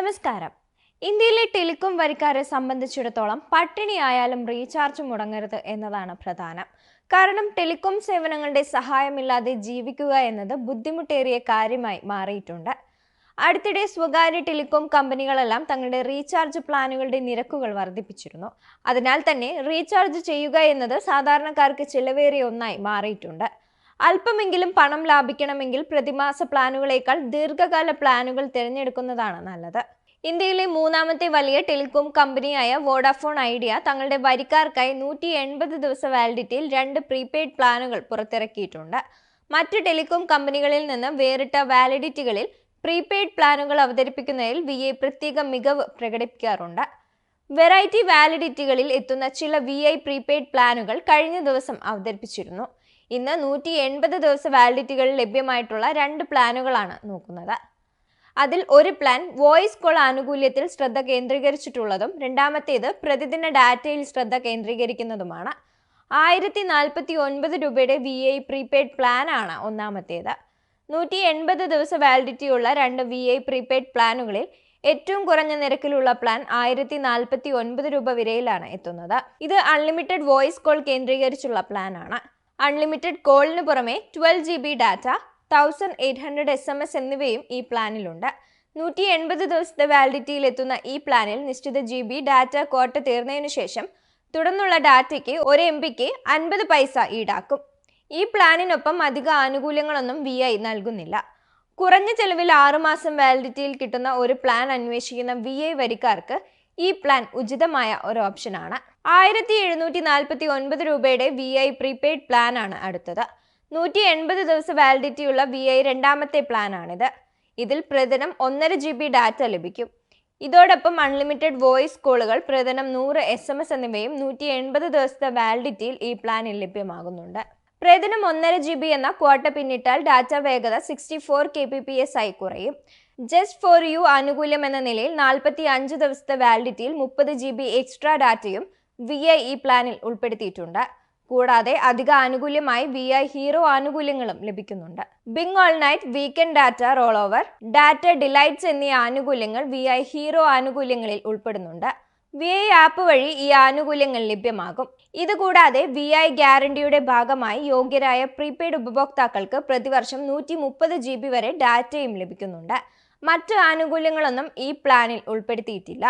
നമസ്കാരം. ഇന്ത്യയിലെ ടെലികോം വരിക്കാരെ സംബന്ധിച്ചിടത്തോളം പട്ടിണിയായാലും റീചാർജ് മുടങ്ങരുത് എന്നതാണ് പ്രധാനം. കാരണം ടെലികോം സേവനങ്ങളുടെ സഹായമില്ലാതെ ജീവിക്കുക എന്നത് ബുദ്ധിമുട്ടേറിയ കാര്യമായി മാറിയിട്ടുണ്ട്. അടുത്തിടെ സ്വകാര്യ ടെലികോം കമ്പനികളെല്ലാം തങ്ങളുടെ റീചാർജ് പ്ലാനുകളുടെ നിരക്കുകൾ വർദ്ധിപ്പിച്ചിരുന്നു. അതിനാൽ തന്നെ റീചാർജ് ചെയ്യുക എന്നത് സാധാരണക്കാർക്ക് ചിലവേറിയ ഒന്നായി മാറിയിട്ടുണ്ട്. അല്പമെങ്കിലും പണം ലാഭിക്കണമെങ്കിൽ പ്രതിമാസ പ്ലാനുകളേക്കാൾ ദീർഘകാല പ്ലാനുകൾ തിരഞ്ഞെടുക്കുന്നതാണ് നല്ലത്. ഇന്ത്യയിലെ മൂന്നാമത്തെ വലിയ ടെലികോം കമ്പനിയായ വോഡാഫോൺ ഐഡിയ തങ്ങളുടെ വരിക്കാർക്കായി നൂറ്റി എൺപത് ദിവസ വാലിഡിറ്റിയിൽ രണ്ട് പ്രീപെയ്ഡ് പ്ലാനുകൾ പുറത്തിറക്കിയിട്ടുണ്ട്. മറ്റ് ടെലികോം കമ്പനികളിൽ നിന്ന് വേറിട്ട വാലിഡിറ്റികളിൽ പ്രീപെയ്ഡ് പ്ലാനുകൾ അവതരിപ്പിക്കുന്നതിൽ വി ഐ പ്രത്യേക മികവ് പ്രകടിപ്പിക്കാറുണ്ട്. വെറൈറ്റി വാലിഡിറ്റികളിൽ എത്തുന്ന ചില വി ഐ പ്രീപെയ്ഡ് പ്ലാനുകൾ കഴിഞ്ഞ ദിവസം അവതരിപ്പിച്ചിരുന്നു. ഇന്ന് നൂറ്റി എൺപത് ദിവസ വാലിഡിറ്റികളിൽ ലഭ്യമായിട്ടുള്ള രണ്ട് പ്ലാനുകളാണ് നോക്കുന്നത്. അതിൽ ഒരു പ്ലാൻ വോയിസ് കോൾ ആനുകൂല്യത്തിൽ ശ്രദ്ധ കേന്ദ്രീകരിച്ചിട്ടുള്ളതും രണ്ടാമത്തേത് പ്രതിദിന ഡാറ്റയിൽ ശ്രദ്ധ കേന്ദ്രീകരിക്കുന്നതുമാണ്. ആയിരത്തി നാൽപ്പത്തി ഒൻപത് രൂപയുടെ വി ഐ പ്രീപെയ്ഡ് പ്ലാൻ ആണ് ഒന്നാമത്തേത്. നൂറ്റി എൺപത് ദിവസ വാലിഡിറ്റി ഉള്ള രണ്ട് വി ഐ പ്രീപെയ്ഡ് പ്ലാനുകളിൽ ഏറ്റവും കുറഞ്ഞ നിരക്കിലുള്ള പ്ലാൻ ആയിരത്തി നാൽപ്പത്തി ഒൻപത് രൂപ വിലയിലാണ് എത്തുന്നത്. ഇത് അൺലിമിറ്റഡ് വോയിസ് കോൾ കേന്ദ്രീകരിച്ചുള്ള പ്ലാനാണ് അൺലിമിറ്റഡ് കോളിന് പുറമെ twelve G B data thousand eight hundred S M S എന്നിവയും ഈ പ്ലാനിലുണ്ട്. നൂറ്റി എൺപത് ദിവസത്തെ വാലിഡിറ്റിയിൽ എത്തുന്ന ഈ പ്ലാനിൽ നിശ്ചിത ജി ബി ഡാറ്റ കോട്ട തീർന്നതിനു ശേഷം തുടർന്നുള്ള ഡാറ്റയ്ക്ക് ഒരു എം ബിക്ക് അൻപത് പൈസ ഈടാക്കും. ഈ പ്ലാനിനൊപ്പം അധിക ആനുകൂല്യങ്ങളൊന്നും വി ഐ നൽകുന്നില്ല. കുറഞ്ഞ ചെലവിൽ ആറുമാസം വാലിഡിറ്റിയിൽ കിട്ടുന്ന ഒരു പ്ലാൻ അന്വേഷിക്കുന്ന വി ഐ വരിക്കാർക്ക് ഈ പ്ലാൻ ഉചിതമായ ഒരു ഓപ്ഷനാണ് ആയിരത്തി എഴുന്നൂറ്റി നാൽപ്പത്തി ഒൻപത് രൂപയുടെ വി ഐ പ്രീപെയ്ഡ് പ്ലാൻ ആണ് അടുത്തത്. നൂറ്റി എൺപത് ദിവസ വാലിഡിറ്റി ഉള്ള വി ഐ രണ്ടാമത്തെ പ്ലാനാണിത് ഇതിൽ പ്രതിദിനം ഒന്നര ജി ബി ഡാറ്റ ലഭിക്കും. ഇതോടൊപ്പം അൺലിമിറ്റഡ് വോയിസ് കോളുകൾ പ്രതിദിനം നൂറ് എസ് എം എസ് എന്നിവയും നൂറ്റി എൺപത് ദിവസത്തെ വാലിഡിറ്റിയിൽ ഈ പ്ലാനിൽ ലഭ്യമാകുന്നുണ്ട്. പ്രതിദിനം ഒന്നര ജി ബി എന്ന ക്വാട്ട പിന്നിട്ടാൽ ഡാറ്റ വേഗത sixty four K P P S ആയി കുറയും. ജസ്റ്റ് ഫോർ യു ആനുകൂല്യം എന്ന നിലയിൽ നാൽപ്പത്തി അഞ്ച് ദിവസത്തെ വാലിഡിറ്റിയിൽ മുപ്പത് ജി ബി എക്സ്ട്രാ ഡാറ്റയും വി ഐ ഈ പ്ലാനിൽ ഉൾപ്പെടുത്തിയിട്ടുണ്ട്. കൂടാതെ അധിക ആനുകൂല്യമായി വി ഐ ഹീറോ ആനുകൂല്യങ്ങളും ലഭിക്കുന്നുണ്ട്. Binge all night weekend data roll over data delights എന്നീ ആനുകൂല്യങ്ങൾ വി ഐ ഹീറോ ആനുകൂല്യങ്ങളിൽ ഉൾപ്പെടുന്നുണ്ട്. വി ഐ ആപ്പ് വഴി ഈ ആനുകൂല്യങ്ങൾ ലഭ്യമാകും. ഇതുകൂടാതെ വി ഐ ഗ്യാരണ്ടിയുടെ ഭാഗമായി യോഗ്യരായ പ്രീപെയ്ഡ് ഉപഭോക്താക്കൾക്ക് പ്രതിവർഷം നൂറ്റി മുപ്പത് ജി ബി വരെ ഡാറ്റയും ലഭിക്കുന്നുണ്ട്. മറ്റു ആനുകൂല്യങ്ങളൊന്നും ഈ പ്ലാനിൽ ഉൾപ്പെടുത്തിയിട്ടില്ല.